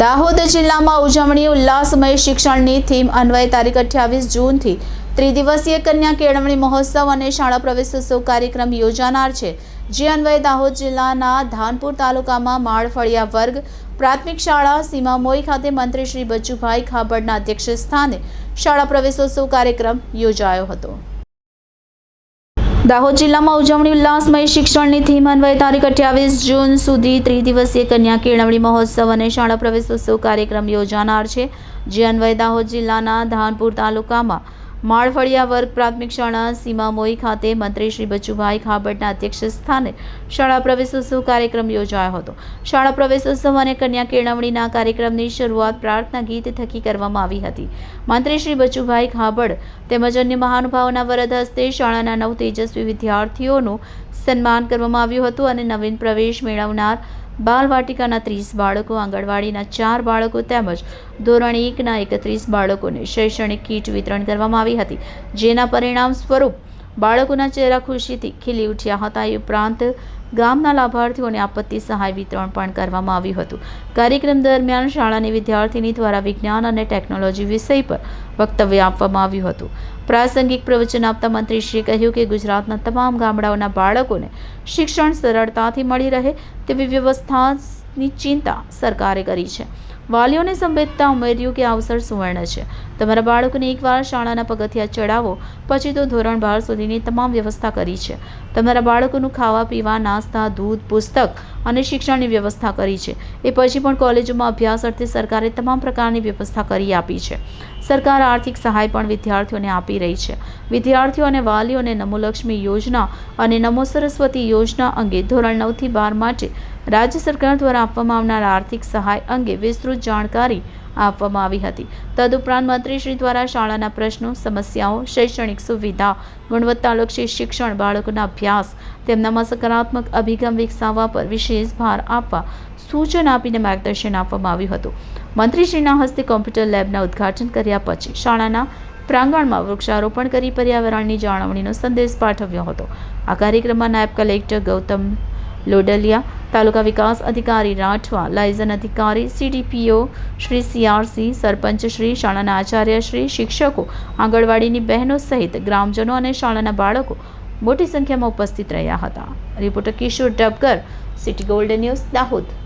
દાહોદ જિલ્લામાં ઉજવણી ઉલ્લાસમય શિક્ષણની થીમ અન્વયે તારીખ અઠ્યાવીસ જૂનથી ત્રિદિવસીય કન્યા કેળવણી મહોત્સવ અને શાળા પ્રવેશોત્સવ કાર્યક્રમ યોજાનાર છે, જે અન્વયે દાહોદ જિલ્લાના ધાનપુર તાલુકામાં માળફળિયા વર્ગ પ્રાથમિક શાળા સીમામોઈ ખાતે મંત્રી શ્રી બચુભાઈ ખાબડના અધ્યક્ષ સ્થાને શાળા પ્રવેશોત્સવ કાર્યક્રમ યોજાયો હતો. દાહોદ જિલ્લામાં ઉજવણી ઉલ્લાસમય શિક્ષણની થીમ અન્વયે તારીખ અઠ્યાવીસ જૂન સુધી ત્રિદિવસીય કન્યા કેળવણી મહોત્સવ અને શાળા પ્રવેશોત્સવ કાર્યક્રમ યોજાનાર છે, જે અન્વયે દાહોદ જિલ્લાના ધાનપુર તાલુકામાં માળફળિયા વર્ગ પ્રાથમિક શાળા સીમામોઈ ખાતે મંત્રી શ્રી બચુભાઈ ખાબડના અધ્યક્ષ સ્થાને શાળા પ્રવેશોત્સવ કાર્યક્રમ યોજાયો હતો. શાળા પ્રવેશોત્સવ અને કન્યા કેળવણીના કાર્યક્રમની શરૂઆત પ્રાર્થના ગીત થકી કરવામાં આવી હતી. મંત્રી શ્રી બચુભાઈ ખાબડ તેમજ અન્ય મહાનુભાવોના વરદ હસ્તે શાળાના નવ તેજસ્વી વિદ્યાર્થીઓનું સન્માન કરવામાં આવ્યું હતું અને નવીન પ્રવેશ મેળવનાર બાલવાટિકાના ત્રીસ બાળકો, આંગણવાડીના ચાર બાળકો તેમજ ધોરણ એકના એકત્રીસ બાળકોને શૈક્ષણિક કીટ વિતરણ કરવામાં આવી હતી, જેના પરિણામ સ્વરૂપ બાળકોના ચહેરા ખુશીથી ખીલી ઉઠ્યા હતા. એ ઉપરાંત ગામના લાભાર્થીઓને આપત્તિ સહાય વિતરણ પણ કરવામાં આવ્યું હતું. કાર્યક્રમ દરમિયાન શાળાની વિદ્યાર્થીની દ્વારા વિજ્ઞાન અને ટેકનોલોજી વિષય પર વક્તવ્ય આપવામાં આવ્યું હતું. પ્રાસંગિક પ્રવચન આપતા મંત્રીશ્રીએ કહ્યું કે ગુજરાતના તમામ ગામડાઓના બાળકોને શિક્ષણ સરળતાથી મળી રહે તેવી વ્યવસ્થાની ચિંતા સરકારે કરી છે. વાલીઓને સંવેદતા ઉમેર્યું કે અવસર સુવર્ણ છે. તમારા બાળકોને એકવાર શાળાના પગથિયા ચડાવો, પછી તો ધોરણ બાર સુધીની તમામ વ્યવસ્થા કરી છે. તમારા બાળકોનું ખાવા પીવા, નાસ્તા, દૂધ, પુસ્તક અને શિક્ષણની વ્યવસ્થા કરી છે. એ પછી પણ કોલેજોમાં અભ્યાસ અર્થે સરકારે તમામ પ્રકારની વ્યવસ્થા કરી આપી છે. સરકાર આર્થિક સહાય પણ વિદ્યાર્થીઓને આપી રહી છે. વિદ્યાર્થીઓ અને વાલીઓને નમોલક્ષ્મી યોજના અને નમો સરસ્વતી યોજના અંગે ધોરણ નવથી બાર માટે રાજ્ય સરકાર દ્વારા આપવામાં આવનાર આર્થિક સહાય અંગે વિસ્તૃત જાણકારી આપવામાં આવી હતી. તદુપરાંત મંત્રીશ્રી દ્વારા શાળાના પ્રશ્નો, સમસ્યાઓ, શૈક્ષણિક સુવિધા ગુણવત્તાલક્ષી શિક્ષણ, બાળકોના અભ્યાસ તેમનામાં સકારાત્મક અભિગમ વિકસાવવા પર વિશેષ ભાર આપવા સૂચન આપીને માર્ગદર્શન આપવામાં આવ્યું હતું. મંત્રીશ્રીના હસ્તે કોમ્પ્યુટર લેબના ઉદ્ઘાટન કર્યા પછી શાળાના પ્રાંગણમાં વૃક્ષારોપણ કરી પર્યાવરણની જાળવણીનો સંદેશ પાઠવ્યો હતો. આ કાર્યક્રમમાં નાયબ કલેક્ટર ગૌતમ લોડલિયા તાલુકા વિકાસ અધિકારી રાઠવા લાયઝન અધિકારી સીડીપીઓ શ્રી સીઆરસી સરપંચ શ્રી શાળાના આચાર્ય શ્રી શિક્ષકો આંગણવાડીની બહેનો સહિત ગ્રામજનો અને શાળાના બાળકો મોટી સંખ્યામાં ઉપસ્થિત રહ્યા હતા reporter Kishor Dabkar city golden news Dahod